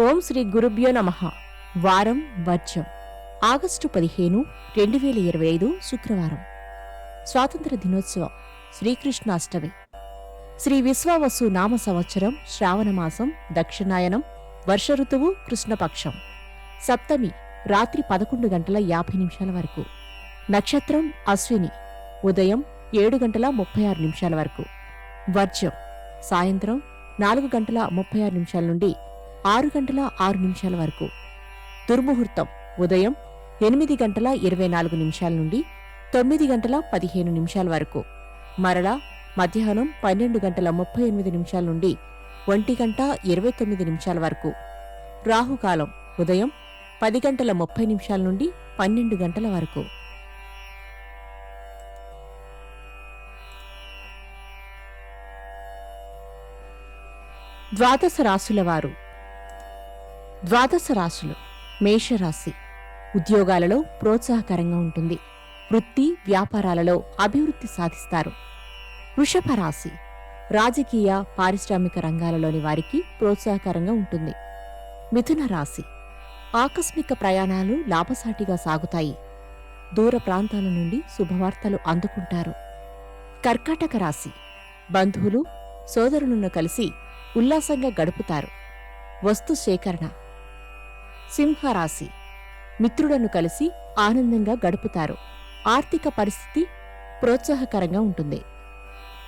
ఓం శ్రీ గురుభ్యో నమ. వారం వర్జం. ఆగస్టు పదిహేను రెండు వేల ఇరవై ఐదు శుక్రవారం. స్వాతంత్ర దినోత్సవం శ్రీకృష్ణాష్టమి. శ్రీ విశ్వావసు నామ సంవత్సరం శ్రావణమాసం దక్షిణాయనం వర్ష ఋతువు కృష్ణపక్షం. సప్తమి రాత్రి పదకొండు గంటల యాభై నిమిషాల వరకు. నక్షత్రం అశ్విని. ఉదయం ఏడు గంటల ముప్పై ఆరు నిమిషాల వరకు. వర్జం. సాయంత్రం నాలుగు గంటల ముప్పై ఆరు నిమిషాల నుండి ఆరు గంటల ఆరు నిమిషాల వరకు. దుర్ముహూర్తం. ఉదయం ఎనిమిది గంటల ఇరవై నాలుగు నిమిషాల నుండి తొమ్మిది గంటల పదిహేను నిమిషాల వరకు. మరలా మధ్యాహ్నం పన్నెండు గంటల ముప్పై ఎనిమిది నిమిషాల నుండి ఒంటి గంట ఇరవై తొమ్మిది నిమిషాల వరకు. రాహుకాలం. ఉదయం పది గంటల ముప్పై నిమిషాల నుండి పన్నెండు గంటల వరకు. ద్వాదశ రాశుల వారు. ద్వాదశ రాశులు మేషరాశి. ఉద్యోగాలలో ప్రోత్సాహకరంగా ఉంటుంది. వృత్తి వ్యాపారాలలో అభివృద్ధి సాధిస్తారు. వృషభ రాశి. రాజకీయ పారిశ్రామిక రంగాలలోని వారికి ప్రోత్సాహకరంగా ఉంటుంది. మిథున రాశి. ఆకస్మిక ప్రయాణాలు లాభసాటిగా సాగుతాయి. దూర ప్రాంతాల నుండి శుభవార్తలు అందుకుంటారు. కర్కాటక రాశి. బంధువులు సోదరులను కలిసి ఉల్లాసంగా గడుపుతారు. వస్తు సేకరణ సింహరాశి. మిత్రులను కలిసి ఆనందంగా గడుపుతారు. ఆర్థిక పరిస్థితి ప్రోత్సాహకరంగా ఉంటుంది.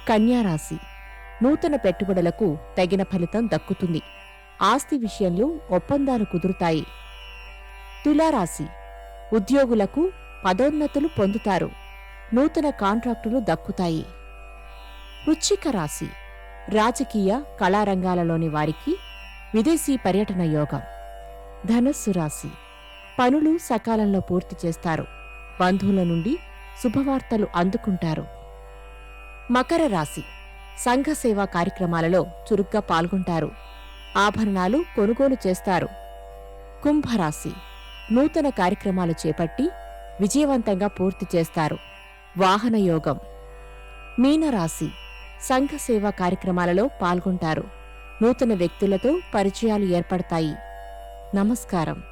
కన్యారాశి. నూతన పెట్టుబడులకు తగిన ఫలితం దక్కుతుంది. ఆస్తి విషయంలో ఒప్పందాలు కుదురుతాయి. తులారాశి. ఉద్యోగులకు పదోన్నతులు పొందుతారు. నూతన కాంట్రాక్టులు దక్కుతాయి. వృచ్చిక రాశి. రాజకీయ కళారంగాలలోని వారికి విదేశీ పర్యటన యోగం. ధనస్సు రాశి. పనులు సకాలంలో పూర్తి చేస్తారు. బంధువుల నుండి శుభవార్తలు అందుకుంటారు. మకర రాశి. సంఘ సేవా కార్యక్రమాలలో చురుగ్గా పాల్గొంటారు. ఆభరణాలు కొనుగోలు చేస్తారు. కుంభరాశి. నూతన కార్యక్రమాలు చేపట్టి విజయవంతంగా పూర్తి చేస్తారు. వాహనయోగం మీనరాశి. సంఘ సేవా కార్యక్రమాలలో పాల్గొంటారు. నూతన వ్యక్తులతో పరిచయాలు ఏర్పడతాయి. నమస్కారం.